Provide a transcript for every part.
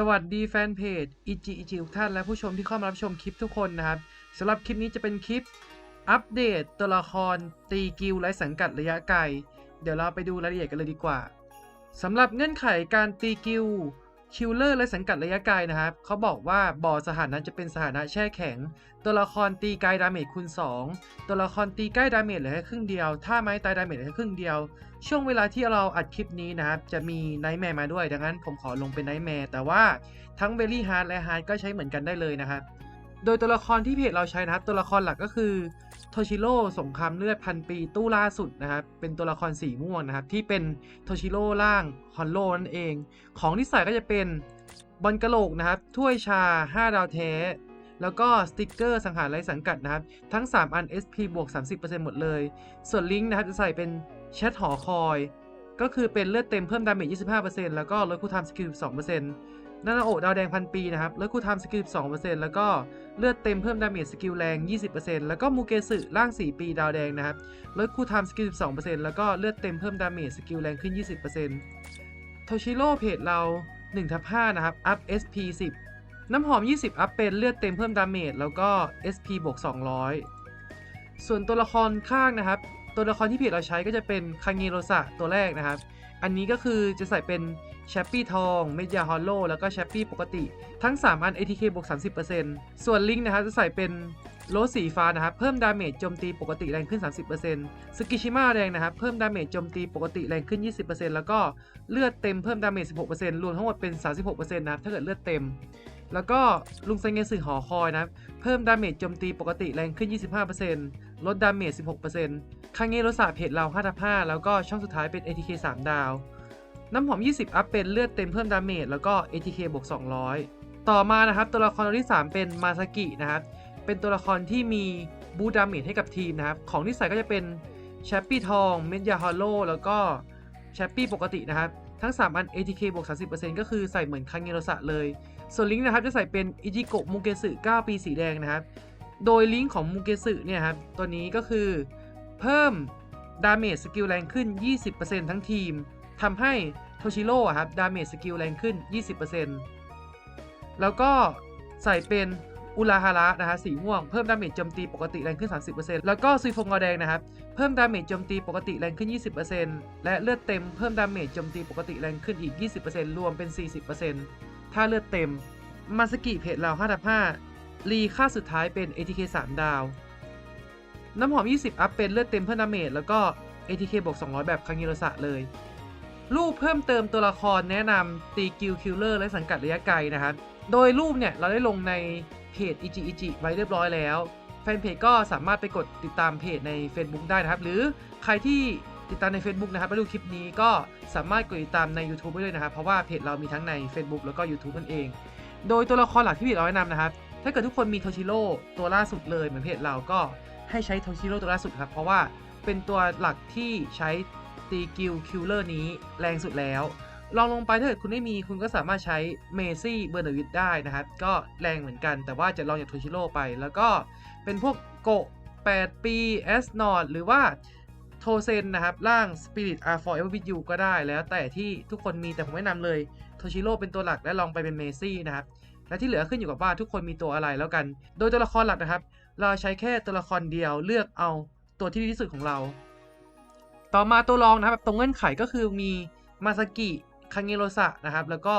สวัสดีแฟนเพจอิจิอิจิทุกท่านและผู้ชมที่เข้ามารับชมคลิปทุกคนนะครับสำหรับคลิปนี้จะเป็นคลิป อัปเดตตัวละครตีกิลไร้สังกัดระยะไกล เดี๋ยวเราไปดูรายละเอียดกันเลยดีกว่าสำหรับเงื่อนไขการตีกิล คิลเลอร์ไร้สังกัดระยะไกลนะครับเขาบอกว่าบ่อสถานะจะเป็นสถานะแช่แข็ง ตัวละครตีไกลดาเมจคูณ2 ตัวละครตีใกล้ดาเมจเหลือแค่ครึ่งเดียว ถ้าไม้ตายดาเมจเหลือแค่ครึ่งเดียว ช่วงเวลาที่เราอัดคลิปนี้นะครับจะมีไนท์แมร์มาด้วย ดังนั้นผมขอลงเป็นไนท์แมร์แต่ว่าทั้งเวลี่ฮาร์ดและฮาร์ดก็ใช้เหมือนกันได้เลยนะครับ โดยตัวละครที่เพจเราใช้นะครับตัวละครหลักก็คือ โทชิโร่สงครามเลือดพันปีตู้ล่าสุดนะครับ เป็นตัวละครสีม่วงนะครับ ที่เป็นโทชิโร่ร่างฮอนโลนั่นเอง ของที่ใส่ก็จะเป็นบอลกระโหลกนะครับ ถ้วยชา 5 ดาวแท้ แล้วก็สติกเกอร์สังหารไร้สังกัดนะครับ ทั้ง 3 อัน SP บวก 30%หมดเลย ส่วนลิงก์นะครับจะใส่เป็นแชทหอคอย ก็คือเป็นเลือดเต็มเพิ่มดาเมจ25%แล้วก็ลดคูลไทม์สกิล2% นานาโอดาวแดงพันปีนะครับลดคูลไทม์สกิล2%แล้วก็เลือดเต็มเพิ่มดาเมจสกิลแรง 20%แล้วก็มูเกสึร่าง 4 ปีดาวแดงนะครับลดคูลไทม์สกิล2%แล้วก็เลือดเต็มเพิ่มดาเมจสกิลแรงขึ้น 20%โทชิโร่เพจเรา1ทับ5นะครับ อัพ SP 10 น้ำหอม 20 อัพเป็นเลือดเต็มเพิ่มดาเมจแล้วก็ SP บวก200 ส่วนตัวละครข้างนะครับ ตัวละครที่เพจเราใช้ก็จะเป็นคังเงโรสะตัวแรกนะครับ อันนี้ก็คือจะใส่เป็น แชปปี้ทองเมดยาฮอลโลแล้วก็แชปปี้ปกติ ทั้ง 3 อัน ATK บวก 30%ส่วนลิงก์นะครับจะใส่เป็นโลสีฟ้านะครับ เพิ่มดาเมจโจมตีปกติแรงขึ้น 30%สกิชิมาแดงนะครับ เพิ่มดาเมจโจมตีปกติแรงขึ้น 20%แล้วก็เลือดเต็มเพิ่มดาเมจ 16%รวมทั้งหมดเป็น 36%นะครับ ถ้าเกิดเลือดเต็ม แล้วก็ลุงไซเงสึหอคอยนะครับ เพิ่มดาเมจโจมตีปกติแรงขึ้น 25%ลดดาเมจ 16%คังเงโรสาเพจเรา5ทับ5แล้วก็ช่องสุดท้ายเป็น ATK 3 ดาว น้ำหอม 20 อัพเป็นเลือดเต็มเพิ่มดาเมจแล้วก็ ATK บวก 200 ต่อมานะครับตัวละครตัวที่ 3 เป็นมาซากินะครับ เป็นตัวละครที่มีบูดาเมจให้กับทีมนะครับ ของที่ใส่ก็จะเป็นแชปปี้ทอง เมดยาฮอลโลแล้วก็แชปปี้ปกตินะครับ ทั้ง 3 อัน ATK บวก 30%ก็คือใส่เหมือนคังเงโรสะเลย ส่วนลิงก์นะครับจะใส่เป็นอิจิโกะมูเกสึ9ปีสีแดงนะครับ โดยลิงก์ของมูเกสึเนี่ยครับตัวนี้ก็คือเพิ่มดาเมจสกิลแรงขึ้น 20%ทั้งทีม ทำให้โทชิโร่ครับดาเมจสกิลแรงขึ้น 20%แล้วก็ใส่เป็นอุราฮาระนะฮะสีม่วงเพิ่มดาเมจโจมตีปกติแรงขึ้น 30%แล้วก็ซุยฟงกอแดงนะครับเพิ่มดาเมจโจมตีปกติแรงขึ้น 20%และเลือดเต็มเพิ่มดาเมจโจมตีปกติแรงขึ้นอีก 20%รวมเป็น 40%ถ้าเลือดเต็มมาสกิเพจเรา5ทับ5รีค่าสุดท้ายเป็น ATK 3 ดาว น้ำหอม 20 อัพเป็นเลือดเต็มเพิ่มดาเมจแล้วก็ ATK บวก200 แบบคังเงโรสะเลย รูปเพิ่มเติมตัวละครแนะนำตีกิลคิลเลอร์และสังกัดระยะไกลนะครับ โดยรูปเนี่ยเราได้ลงในเพจอิจิอิจิไว้เรียบร้อยแล้ว แฟนเพจก็สามารถไปกดติดตามเพจใน Facebook ได้นะครับ หรือใครที่ติดตามใน Facebook นะครับแล้วดูคลิปนี้ก็สามารถกดติดตามใน YouTube ได้เลยนะครับ เพราะว่าเพจเรามีทั้งใน Facebook แล้วก็ YouTube นั่นเอง โดยตัวละครหลักที่เพจเราแนะนำนะครับ ถ้าเกิดทุกคนมีโทชิโร่ตัวล่าสุดเลยเหมือนเพจเราก็ให้ใช้โทชิโร่ตัวล่าสุดครับ เพราะว่าเป็นตัวหลักที่ใช้ ตีกิลคิลเลอร์นี้แรงสุดแล้ว ลองลงไปถ้าเกิดคุณไม่มีคุณก็สามารถใช้เมซี่เบอร์เนวิดได้นะครับ ก็แรงเหมือนกัน แต่ว่าจะลองจากโทชิโร่ไป แล้วก็เป็นพวกโกะ8 ปีแอสนอดหรือว่าโทเซนนะครับ ร่าง Spirit R for Ever with You ก็ได้แล้วแต่ที่ทุกคนมีแต่ผมแนะนำเลยโทชิโร่เป็นตัวหลักและลองไปเป็นเมซี่นะครับ และที่เหลือขึ้นอยู่กับว่าทุกคนมีตัวอะไรแล้วกัน โดยตัวละครหลักนะครับ เราใช้แค่ตัวละครเดียวเลือกเอาตัวที่ดีที่สุดของเรา ต่อมาตัวรองนะครับตรงเงื่อนไขก็คือมีมาซากิคังเงโรสะนะครับ แล้วก็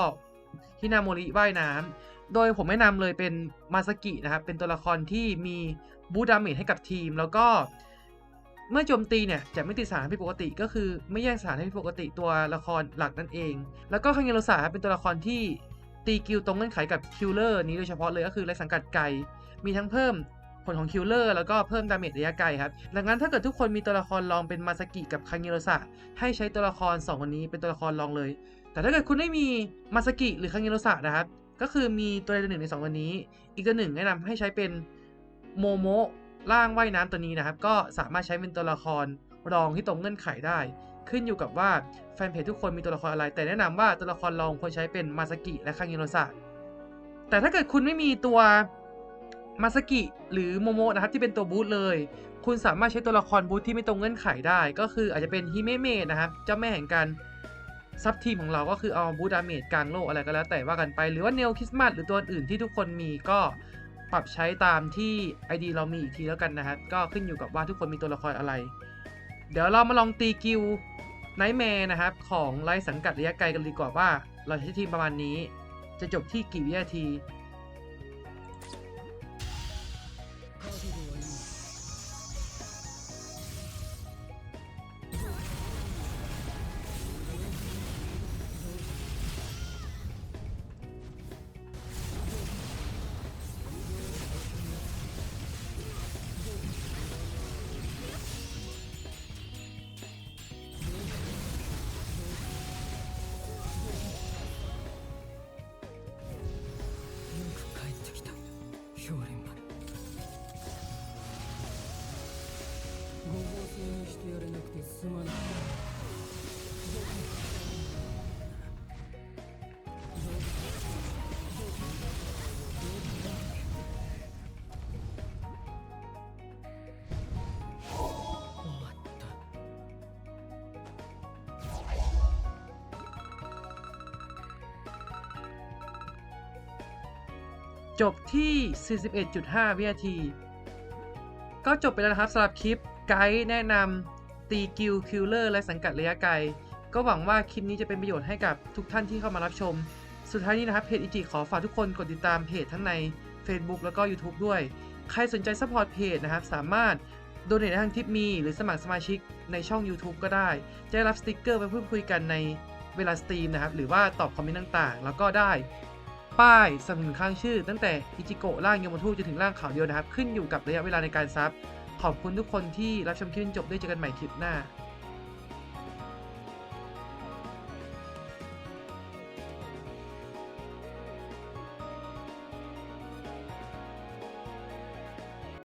ฮินาโมริว่ายน้ำโดยผมแนะนำเลยเป็นมาซากินะครับ เป็นตัวละครที่มีบูดามจให้กับทีม แล้วก็เมื่อโจมตีเนี่ยจะไม่ติดสารพิษปกติ ก็คือไม่แย่งสารพิษปกติตัวละครหลักนั่นเอง แล้วก็คังเงโรสะครับเป็นตัวละครที่ตีกิลตรงเงื่อนไขกับคิลเลอร์นี้โดยเฉพาะเลยก็คือไรสังกัดไกลมีทั้งเพิ่ม ลของคิลเลอร์แล้วก็เพิ่มดาเมจระยะไกลครับ ดังนั้นถ้าเกิดทุกคนมีตัวละครรองเป็นมาซกิกับคังเงโรสะให้ใช้ตัวละคร 2 คนนี้เป็นตัวละครรองเลย แต่ถ้าเกิดคุณไม่มีมาซกิหรือคังเงโรสะนะครับ ก็คือมีตัวใดตัวหนึ่งใน2ตัวนี้ อีกตัวหนึ่งแนะนำให้ใช้เป็นโมโมะร่างว่ายน้ำตัวนี้นะครับ ก็สามารถใช้เป็นตัวละครรองที่ตรงเงื่อนไขได้ ขึ้นอยู่กับว่าแฟนเพจทุกคนมีตัวละครอะไร แต่แนะนำว่าตัวละครรองควรใช้เป็นมาซกิและคังเงโรสะแต่ถ้าเกิดคุณไม่มีตัว มาซากิหรือโมโมะนะครับที่เป็นตัวบูทเลย คุณสามารถใช้ตัวละครบูทที่ไม่ตรงเงื่อนไขได้ ก็คืออาจจะเป็นฮิเมเมะนะครับเจ้าแม่แห่งการซับทีมของเราก็คือเอาบูดาเมจกลางโลกอะไรก็แล้วแต่ว่ากันไป หรือว่าเนลคริสต์มาสหรือตัวอื่นที่ทุกคนมีก็ปรับใช้ตามที่ ID เรามีอีกทีแล้วกันนะครับ ก็ขึ้นอยู่กับว่าทุกคนมีตัวละครอะไร เดี๋ยวเรามาลองตีกิลไนท์แมร์นะครับ ของไลฟ์สังกัดระยะไกลกันดีกว่าว่า เราใช้ทีมประมาณนี้ จะจบที่กี่วินาที จบที่ 41.5 วินาที ก็จบไปแล้วนะครับสำหรับคลิปไกด์แนะนำตีกิลคิลเลอร์และสังกัดระยะไกล ก็หวังว่าคลิปนี้จะเป็นประโยชน์ให้กับทุกท่านที่เข้ามารับชม สุดท้ายนี้นะครับเพจอิจิขอฝากทุกคนกดติดตามเพจทั้งใน Facebook แล้วก็ YouTube ด้วย ใครสนใจซัพพอร์ตเพจนะครับ สามารถโดเนททางทิปมีหรือสมัครสมาชิกในช่อง YouTube ก็ได้ จะได้รับสติกเกอร์ไปพูดคุยกันในเวลาสตรีมนะครับ หรือว่าตอบคอมเมนต์ต่างๆ แล้วก็ได้ ป้ายสนุนข้างชื่อ ตั้งแต่อิจิโกะร่างยมทูตจนถึงร่างขาวเดียวนะครับ ขึ้นอยู่กับระยะเวลาในการซับขอบคุณทุกคนที่รับชมคลิปจนจบด้วยเจอกันใหม่คลิปหน้า